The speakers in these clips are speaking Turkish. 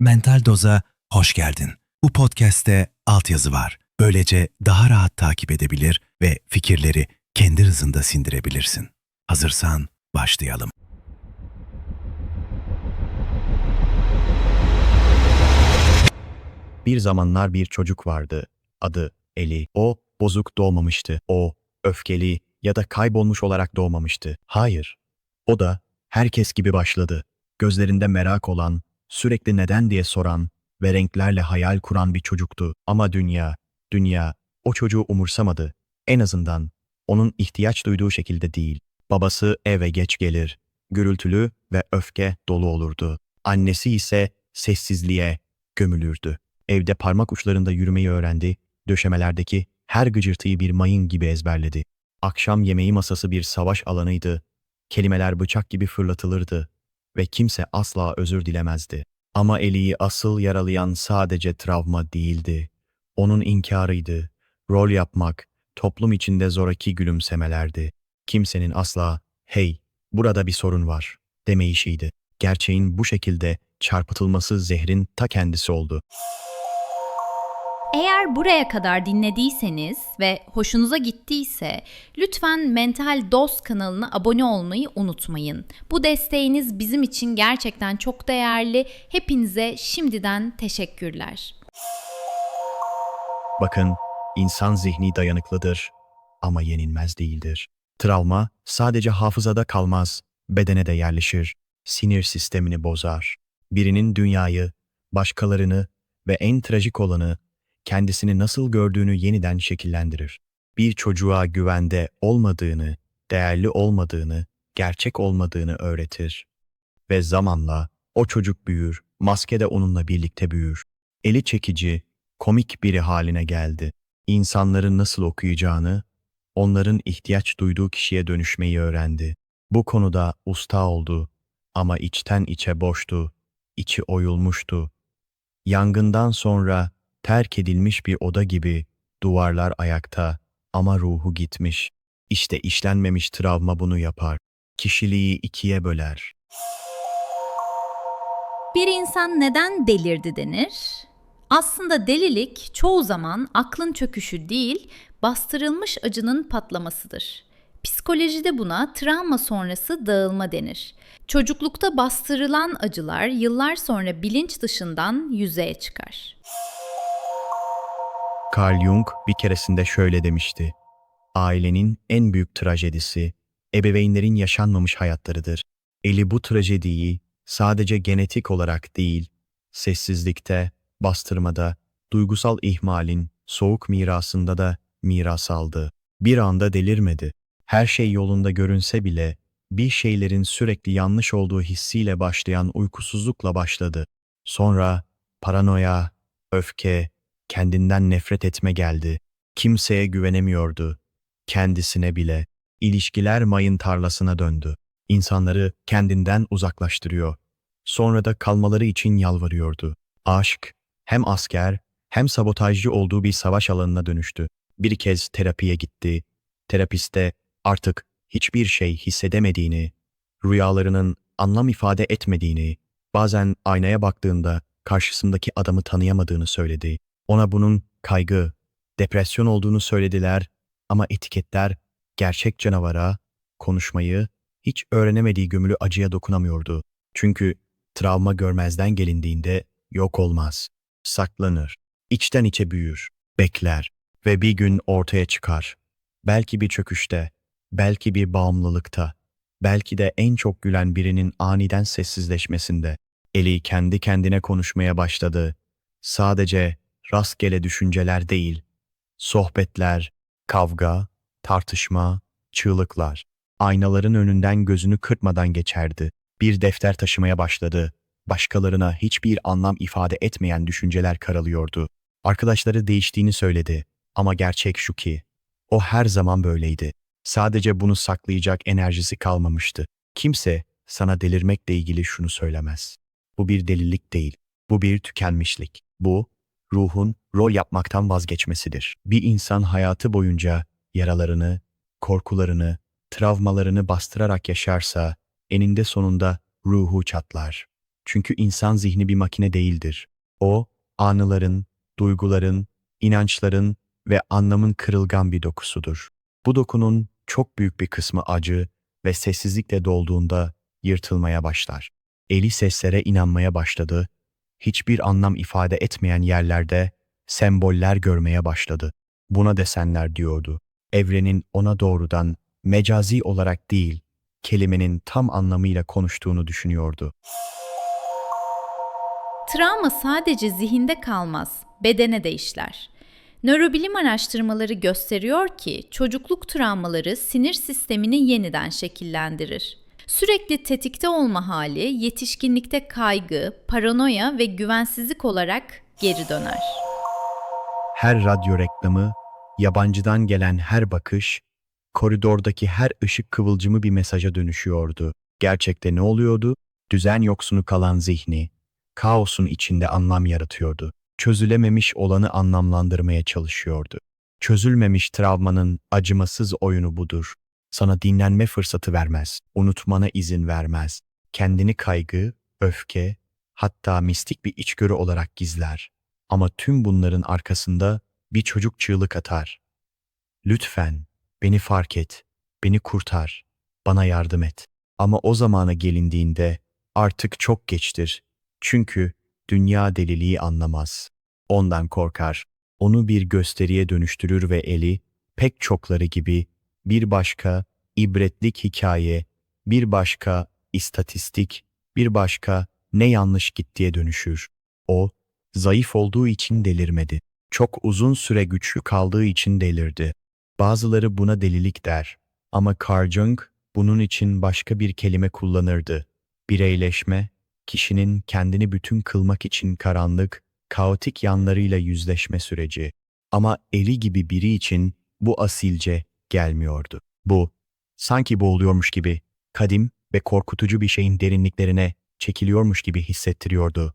Mental Doz'a hoş geldin. Bu podcast'te altyazı var. Böylece daha rahat takip edebilir ve fikirleri kendi hızında sindirebilirsin. Hazırsan başlayalım. Bir zamanlar bir çocuk vardı. Adı Eli. O bozuk doğmamıştı. O öfkeli ya da kaybolmuş olarak doğmamıştı. Hayır. O da herkes gibi başladı. Gözlerinde merak olan, sürekli neden diye soran ve renklerle hayal kuran bir çocuktu. Ama dünya, dünya o çocuğu umursamadı. En azından onun ihtiyaç duyduğu şekilde değil. Babası eve geç gelir, gürültülü ve öfke dolu olurdu. Annesi ise sessizliğe gömülürdü. Evde parmak uçlarında yürümeyi öğrendi, döşemelerdeki her gıcırtıyı bir mayın gibi ezberledi. Akşam yemeği masası bir savaş alanıydı. Kelimeler bıçak gibi fırlatılırdı ve kimse asla özür dilemezdi. Ama Eli'yi asıl yaralayan sadece travma değildi. Onun inkarıydı. Rol yapmak, toplum içinde zoraki gülümsemelerdi. Kimsenin asla, hey, burada bir sorun var, demeyişiydi. Gerçeğin bu şekilde çarpıtılması zehrin ta kendisi oldu. Eğer buraya kadar dinlediyseniz ve hoşunuza gittiyse lütfen Mental Dost kanalına abone olmayı unutmayın. Bu desteğiniz bizim için gerçekten çok değerli. Hepinize şimdiden teşekkürler. Bakın, insan zihni dayanıklıdır ama yenilmez değildir. Travma sadece hafızada kalmaz, bedene de yerleşir, sinir sistemini bozar. Birinin dünyayı, başkalarını ve en trajik olanı kendisini nasıl gördüğünü yeniden şekillendirir. Bir çocuğa güvende olmadığını, değerli olmadığını, gerçek olmadığını öğretir. Ve zamanla o çocuk büyür, maske de onunla birlikte büyür. Eli çekici, komik biri haline geldi. İnsanların nasıl okuyacağını, onların ihtiyaç duyduğu kişiye dönüşmeyi öğrendi. Bu konuda usta oldu ama içten içe boştu, içi oyulmuştu. Yangından sonra terk edilmiş bir oda gibi duvarlar ayakta ama ruhu gitmiş. İşte işlenmemiş travma bunu yapar. Kişiliği ikiye böler. Bir insan neden delirdi denir? Aslında delilik çoğu zaman aklın çöküşü değil, bastırılmış acının patlamasıdır. Psikolojide buna travma sonrası dağılma denir. Çocuklukta bastırılan acılar yıllar sonra bilinç dışından yüzeye çıkar. Carl Jung bir keresinde şöyle demişti. Ailenin en büyük trajedisi, ebeveynlerin yaşanmamış hayatlarıdır. Eli bu trajediyi sadece genetik olarak değil, sessizlikte, bastırmada, duygusal ihmalin, soğuk mirasında da miras aldı. Bir anda delirmedi. Her şey yolunda görünse bile bir şeylerin sürekli yanlış olduğu hissiyle başlayan uykusuzlukla başladı. Sonra paranoya, öfke, kendinden nefret etme geldi. Kimseye güvenemiyordu. Kendisine bile. İlişkiler mayın tarlasına döndü. İnsanları kendinden uzaklaştırıyor. Sonra da kalmaları için yalvarıyordu. Aşk, hem asker hem sabotajcı olduğu bir savaş alanına dönüştü. Bir kez terapiye gitti. Terapiste artık hiçbir şey hissedemediğini, rüyalarının anlam ifade etmediğini, bazen aynaya baktığında karşısındaki adamı tanıyamadığını söyledi. Ona bunun kaygı, depresyon olduğunu söylediler ama etiketler gerçek canavara, konuşmayı, hiç öğrenemediği gömülü acıya dokunamıyordu. Çünkü travma görmezden gelindiğinde yok olmaz, saklanır, içten içe büyür, bekler ve bir gün ortaya çıkar. Belki bir çöküşte, belki bir bağımlılıkta, belki de en çok gülen birinin aniden sessizleşmesinde. Eli kendi kendine konuşmaya başladı. Sadece rastgele düşünceler değil, sohbetler, kavga, tartışma, çığlıklar. Aynaların önünden gözünü kırpmadan geçerdi. Bir defter taşımaya başladı. Başkalarına hiçbir anlam ifade etmeyen düşünceler karalıyordu. Arkadaşları değiştiğini söyledi ama gerçek şu ki, o her zaman böyleydi. Sadece bunu saklayacak enerjisi kalmamıştı. Kimse sana delirmekle ilgili şunu söylemez. Bu bir delilik değil, bu bir tükenmişlik. Bu, ruhun rol yapmaktan vazgeçmesidir. Bir insan hayatı boyunca yaralarını, korkularını, travmalarını bastırarak yaşarsa, eninde sonunda ruhu çatlar. Çünkü insan zihni bir makine değildir. O, anıların, duyguların, inançların ve anlamın kırılgan bir dokusudur. Bu dokunun çok büyük bir kısmı acı ve sessizlikle dolduğunda yırtılmaya başlar. Eli seslere inanmaya başladı. Hiçbir anlam ifade etmeyen yerlerde semboller görmeye başladı. Buna desenler diyordu. Evrenin ona doğrudan mecazi olarak değil, kelimenin tam anlamıyla konuştuğunu düşünüyordu. Travma sadece zihinde kalmaz, bedene de işler. Nörobilim araştırmaları gösteriyor ki çocukluk travmaları sinir sistemini yeniden şekillendirir. Sürekli tetikte olma hali yetişkinlikte kaygı, paranoya ve güvensizlik olarak geri döner. Her radyo reklamı, yabancıdan gelen her bakış, koridordaki her ışık kıvılcımı bir mesaja dönüşüyordu. Gerçekte ne oluyordu? Düzen yoksunu kalan zihni, kaosun içinde anlam yaratıyordu. Çözülememiş olanı anlamlandırmaya çalışıyordu. Çözülmemiş travmanın acımasız oyunu budur. Sana dinlenme fırsatı vermez, unutmana izin vermez. Kendini kaygı, öfke, hatta mistik bir içgörü olarak gizler. Ama tüm bunların arkasında bir çocuk çığlık atar. Lütfen beni fark et, beni kurtar, bana yardım et. Ama o zamana gelindiğinde artık çok geçtir. Çünkü dünya deliliği anlamaz. Ondan korkar. Onu bir gösteriye dönüştürür ve eli pek çokları gibi bir başka ibretlik hikaye, bir başka istatistik, bir başka ne yanlış gittiye dönüşür. O, zayıf olduğu için delirmedi. Çok uzun süre güçlü kaldığı için delirdi. Bazıları buna delilik der. Ama Carl Jung bunun için başka bir kelime kullanırdı. Bireyleşme, kişinin kendini bütün kılmak için karanlık, kaotik yanlarıyla yüzleşme süreci. Ama eli gibi biri için bu asilce gelmiyordu. Bu, sanki boğuluyormuş gibi, kadim ve korkutucu bir şeyin derinliklerine çekiliyormuş gibi hissettiriyordu.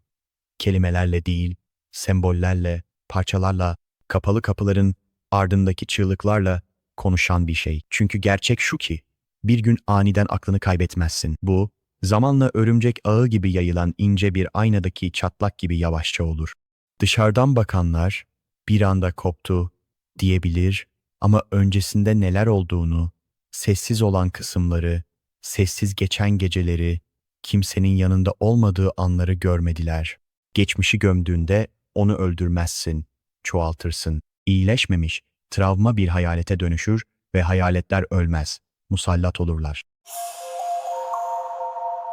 Kelimelerle değil, sembollerle, parçalarla, kapalı kapıların ardındaki çığlıklarla konuşan bir şey. Çünkü gerçek şu ki, bir gün aniden aklını kaybetmezsin. Bu, zamanla örümcek ağı gibi yayılan ince bir aynadaki çatlak gibi yavaşça olur. Dışarıdan bakanlar, bir anda koptu diyebilir ama öncesinde neler olduğunu, sessiz olan kısımları, sessiz geçen geceleri, kimsenin yanında olmadığı anları görmediler. Geçmişi gömdüğünde onu öldürmezsin, çoğaltırsın. İyileşmemiş, travma bir hayalete dönüşür ve hayaletler ölmez, musallat olurlar.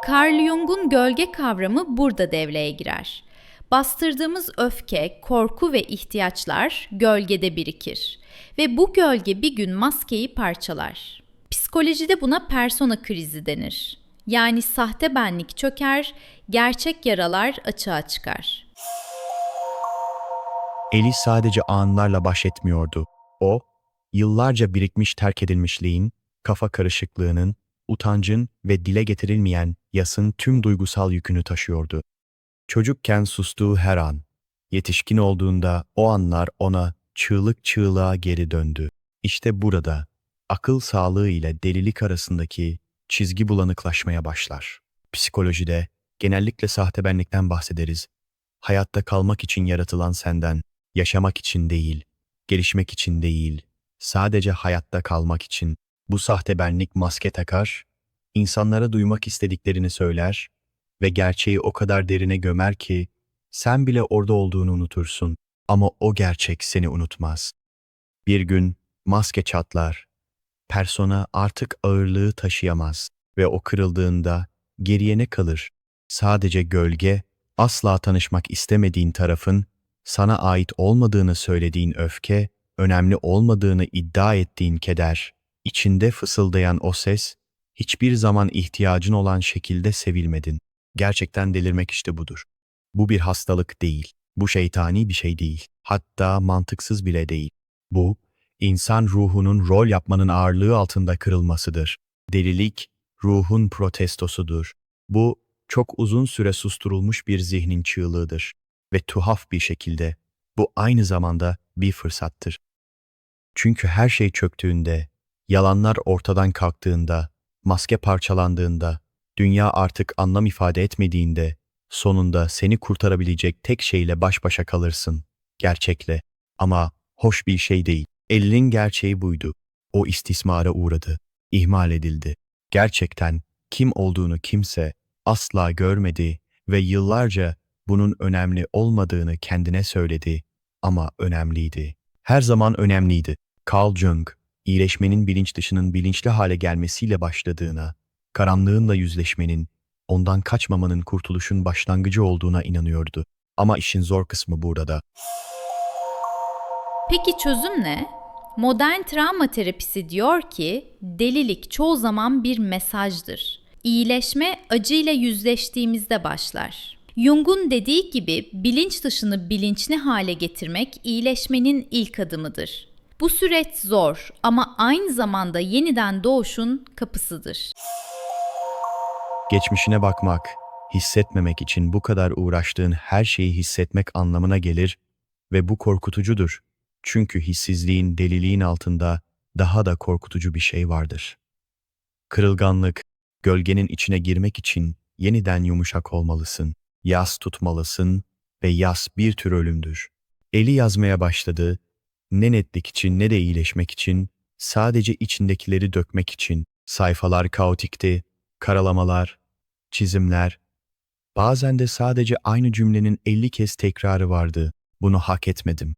Carl Jung'un gölge kavramı burada devreye girer. Bastırdığımız öfke, korku ve ihtiyaçlar gölgede birikir ve bu gölge bir gün maskeyi parçalar. Psikolojide buna persona krizi denir. Yani sahte benlik çöker, gerçek yaralar açığa çıkar. Eli sadece anlarla baş etmiyordu. O, yıllarca birikmiş terk edilmişliğin, kafa karışıklığının, utancın ve dile getirilmeyen yasın tüm duygusal yükünü taşıyordu. Çocukken sustuğu her an, yetişkin olduğunda o anlar ona çığlık çığlığa geri döndü. İşte burada akıl sağlığı ile delilik arasındaki çizgi bulanıklaşmaya başlar. Psikolojide genellikle sahte benlikten bahsederiz. Hayatta kalmak için yaratılan senden, yaşamak için değil, gelişmek için değil, sadece hayatta kalmak için bu sahte benlik maske takar, insanlara duymak istediklerini söyler ve gerçeği o kadar derine gömer ki sen bile orada olduğunu unutursun ama o gerçek seni unutmaz. Bir gün maske çatlar, persona artık ağırlığı taşıyamaz ve o kırıldığında geriye ne kalır? Sadece gölge, asla tanışmak istemediğin tarafın, sana ait olmadığını söylediğin öfke, önemli olmadığını iddia ettiğin keder, içinde fısıldayan o ses, hiçbir zaman ihtiyacın olan şekilde sevilmedin. Gerçekten delirmek işte budur. Bu bir hastalık değil, bu şeytani bir şey değil, hatta mantıksız bile değil. Bu, insan ruhunun rol yapmanın ağırlığı altında kırılmasıdır. Delilik, ruhun protestosudur. Bu, çok uzun süre susturulmuş bir zihnin çığlığıdır. Ve tuhaf bir şekilde, bu aynı zamanda bir fırsattır. Çünkü her şey çöktüğünde, yalanlar ortadan kalktığında, maske parçalandığında, dünya artık anlam ifade etmediğinde, Sonunda seni kurtarabilecek tek şeyle baş başa kalırsın. Gerçekle. Ama hoş bir şey değil. Elinin gerçeği buydu. O istismara uğradı. ihmal edildi. Gerçekten kim olduğunu kimse asla görmedi ve yıllarca bunun önemli olmadığını kendine söyledi ama önemliydi. Her zaman önemliydi. Carl Jung, iyileşmenin bilinç dışının bilinçli hale gelmesiyle başladığına, karanlığınla yüzleşmenin, ondan kaçmamanın kurtuluşun başlangıcı olduğuna inanıyordu. Ama işin zor kısmı burada. Peki çözüm ne? Modern travma terapisi diyor ki delilik çoğu zaman bir mesajdır. İyileşme acıyla yüzleştiğimizde başlar. Jung'un dediği gibi bilinç dışını bilinçli hale getirmek iyileşmenin ilk adımıdır. Bu süreç zor ama aynı zamanda yeniden doğuşun kapısıdır. Geçmişine bakmak, hissetmemek için bu kadar uğraştığın her şeyi hissetmek anlamına gelir ve bu korkutucudur. Çünkü hissizliğin, deliliğin altında daha da korkutucu bir şey vardır. Kırılganlık, gölgenin içine girmek için yeniden yumuşak olmalısın, yas tutmalısın ve yas bir tür ölümdür. Eli yazmaya başladı, ne netlik için ne de iyileşmek için, sadece içindekileri dökmek için. Sayfalar kaotikti, karalamalar, çizimler. Bazen de sadece aynı cümlenin 50 kez tekrarı vardı. Bunu hak etmedim.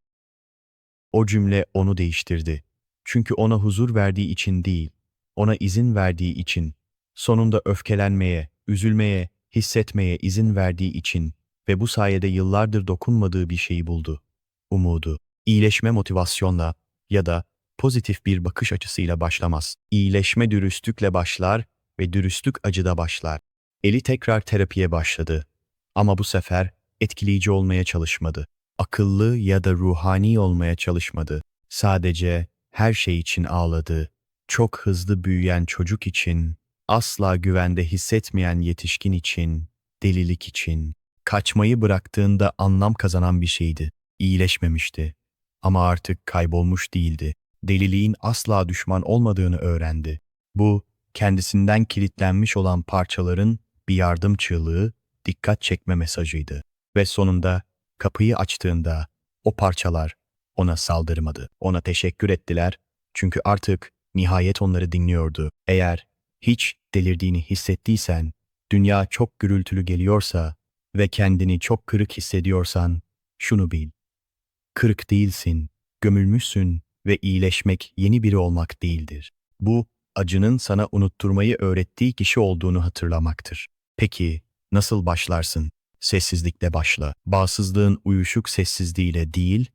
O cümle onu değiştirdi. Çünkü ona huzur verdiği için değil, ona izin verdiği için, sonunda öfkelenmeye, üzülmeye, hissetmeye izin verdiği için ve bu sayede yıllardır dokunmadığı bir şeyi buldu. Umudu, iyileşme motivasyonla ya da pozitif bir bakış açısıyla başlamaz. İyileşme dürüstlükle başlar ve dürüstlük acıda başlar. Eli tekrar terapiye başladı. Ama bu sefer etkileyici olmaya çalışmadı. Akıllı ya da ruhani olmaya çalışmadı. Sadece her şey için ağladı. Çok hızlı büyüyen çocuk için, asla güvende hissetmeyen yetişkin için, delilik için, kaçmayı bıraktığında anlam kazanan bir şeydi. İyileşmemişti. Ama artık kaybolmuş değildi. Deliliğin asla düşman olmadığını öğrendi. Bu, kendisinden kilitlenmiş olan parçaların bir yardım çığlığı, dikkat çekme mesajıydı. Ve sonunda kapıyı açtığında o parçalar ona saldırmadı. Ona teşekkür ettiler çünkü artık nihayet onları dinliyordu. Eğer hiç delirdiğini hissettiysen, dünya çok gürültülü geliyorsa ve kendini çok kırık hissediyorsan şunu bil. Kırık değilsin, gömülmüşsün ve iyileşmek yeni biri olmak değildir. Bu acının sana unutturmayı öğrettiği kişi olduğunu hatırlamaktır. Peki nasıl başlarsın? Sessizlikle başla. Bağsızlığın uyuşuk sessizliğiyle değil,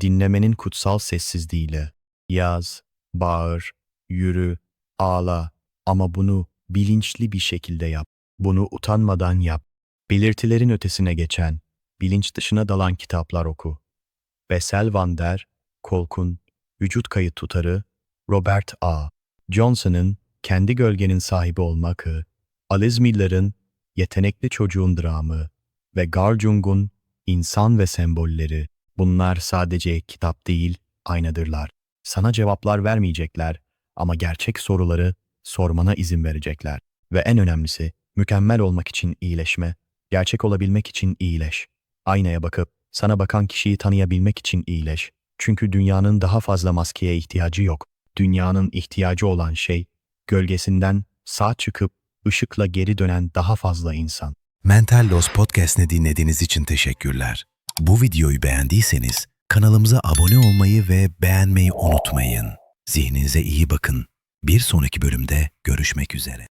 dinlemenin kutsal sessizliğiyle. Yaz, bağır, yürü, ağla ama bunu bilinçli bir şekilde yap. Bunu utanmadan yap. Belirtilerin ötesine geçen, bilinç dışına dalan kitaplar oku. Bessel van der, Kolk'un Vücut Kayıt Tutarı, Robert A. Johnson'ın Kendi Gölgenin Sahibi Olmakı, Aliz Miller'ın Yetenekli Çocuğun Dramı ve Carl Jung'un İnsan ve Sembolleri. Bunlar sadece kitap değil, aynadırlar. Sana cevaplar vermeyecekler ama gerçek soruları sormana izin verecekler. Ve en önemlisi, mükemmel olmak için iyileşme, gerçek olabilmek için iyileş. Aynaya bakıp sana bakan kişiyi tanıyabilmek için iyileş. Çünkü dünyanın daha fazla maskeye ihtiyacı yok. Dünyanın ihtiyacı olan şey, gölgesinden sağ çıkıp ışıkla geri dönen daha fazla insan. Mental Loss Podcast'ini dinlediğiniz için teşekkürler. Bu videoyu beğendiyseniz kanalımıza abone olmayı ve beğenmeyi unutmayın. Zihninize iyi bakın. Bir sonraki bölümde görüşmek üzere.